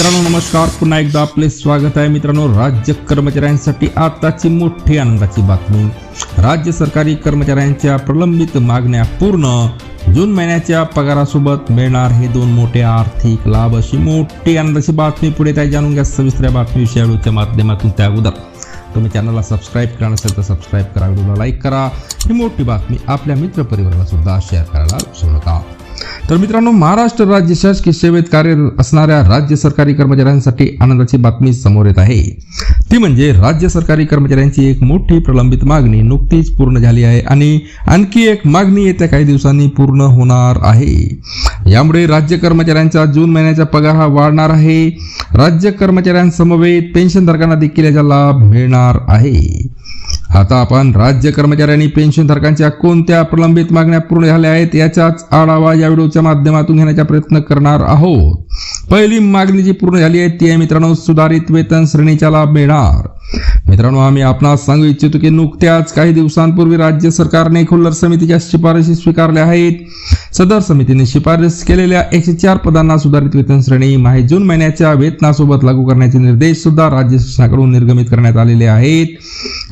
मित्रांनो नमस्कार. पुन्हा एकदा आपले स्वागत आहे मित्रांनो राज्य कर्मचाऱ्यांसाठी आताची मोठी आनंदाची बातमी. राज्य सरकारी कर्मचाऱ्यांच्या प्रलंबित मागण्या पूर्ण. जून महिन्याच्या पगारासोबत मिळणार हे दोन मोठे आर्थिक लाभ अशी मोठी आनंदाची बातमी पुढे त्या जाणून घ्या सविस्तर बातमीविषयी व्हिडिओच्या माध्यमातून. त्या अगोदर तुम्ही चॅनलला सबस्क्राईब करा नसेल तर सबस्क्राईब करा. व्हिडिओला लाईक करा. ही मोठी बातमी आपल्या मित्रपरिवाराला सुद्धा शेअर करायला विसरू नका. तर मित्रांनो महाराष्ट्र राज्य शासकीय सेवेत कार्यरत असणाऱ्या राज्य सरकारी कर्मचाऱ्यांसाठी आनंदाची बातमी समोर येत आहे. ती म्हणजे राज्य सरकारी कर्मचाऱ्यांची एक मोठी प्रलंबित मागणी नुकतीच पूर्ण झाली आहे आणि आणखी एक मागणी येत्या काही दिवसांनी पूर्ण होणार आहे. यामुळे राज्य कर्मचाऱ्यांचा जून महिन्याचा पगार हा वाढणार आहे. राज्य कर्मचाऱ्यांसमवेत पेन्शनधारकांना देखील याचा लाभ मिळणार आहे. आता आपण राज्य कर्मचाऱ्यांनी पेन्शनधारकांच्या कोणत्या प्रलंबित मागण्या पूर्ण झाल्या आहेत याचाच आढावा या व्हिडिओच्या माध्यमातून घेण्याचा प्रयत्न करणार आहोत. पहिली मागणी जी पूर्ण झाली आहे ती आहे मित्रांनो सुधारित वेतन श्रेणीच्या लाभ मिळणार. मित्रांनो आम्ही आपणास सांगू इच्छितो की नुकत्याच काही दिवसांपूर्वी राज्य सरकारने खुल्लर समितीच्या शिफारशी स्वीकारल्या आहेत. सदर समितीने शिफारस केलेल्या एकशे चार पदांना सुधारित वेतन श्रेणी माहे जून महिन्याच्या वेतनासोबत लागू करण्याचे निर्देश सुद्धा राज्य शासनाकडून निर्गमित करण्यात आलेले आहेत.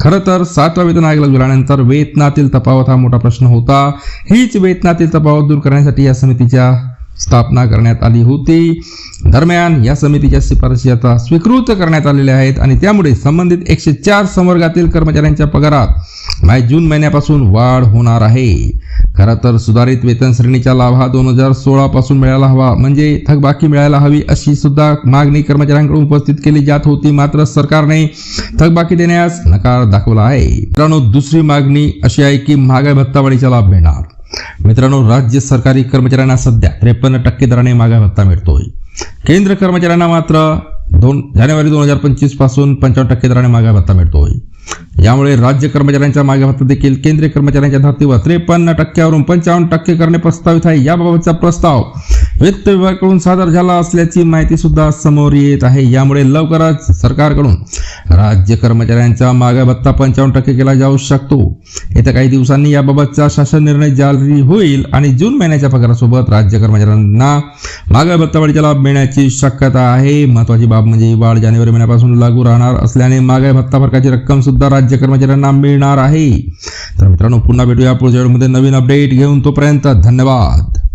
खरं तर सातवा वेतन आयोग लागू झाल्यानंतर वेतनातील तफावत हा मोठा प्रश्न होता. हीच वेतनातील तफावत दूर करण्यासाठी या समितीच्या स्थापना करण्यात आली होती. दरम्यान या समितीच्या शिफारशी आता स्वीकृत करण्यात आलेल्या आहेत आणि त्यामुळे संबंधित एकशे चार संवर्गातील कर्मचाऱ्यांच्या पगारात माय जून महिन्यापासून वाढ होणार आहे. खरं तर सुधारित वेतन श्रेणीचा लाभ हा दोन हजार सोळा पासून मिळायला हवा म्हणजे थकबाकी मिळायला हवी अशी सुद्धा मागणी कर्मचाऱ्यांकडून उपस्थित केली जात होती. मात्र सरकारने थकबाकी देण्यास नकार दाखवला आहे. मित्रांनो दुसरी मागणी अशी आहे की महागाई भत्तावाढीचा लाभ मिळणार. मित्रांनो राज्य सरकारी कर्मचाऱ्यांना सध्या त्रेपन्न टक्के दराने मागा भत्ता मिळतोय. केंद्र कर्मचाऱ्यांना मात्र दोन जानेवारी दोन हजार पंचवीसपासून पंचावन्न टक्के दराने मागा भत्ता मिळतोय. यामुळे राज्य कर्मचाऱ्यांचा मागे भत्ता देखील केंद्रीय कर्मचाऱ्यांच्या धर्तीवर त्रेपन्न टक्क्यावरून पंचावन्न टक्के करणे प्रस्तावित आहे. याबाबतचा प्रस्ताव वित्त विभागाकडून सादर झाला असल्याची माहिती सुद्धा समोर येत आहे. यामुळे लवकरच सरकारकडून राज्य कर्मचाऱ्यांचा मागे भत्ता पंचावन्न टक्के केला जाऊ शकतो. येत्या काही दिवसांनी याबाबतचा शासन निर्णय जारी होईल आणि जून महिन्याच्या पगारासोबत राज्य कर्मचाऱ्यांना मागे भत्तावाढीचा लाभ मिळण्याची शक्यता आहे. महत्वाची बाब म्हणजे ही वाढ जानेवारी महिन्यापासून लागू राहणार असल्याने मागे भत्ता फरकाची रक्कम सुद्धा राज्य कर्मचाऱ्यांना मिळणार आहे. तर मित्रांनो पुन्हा भेटूया पुढच्या व्हिडिओमध्ये नवीन अपडेट घेऊन तोपर्यंत धन्यवाद.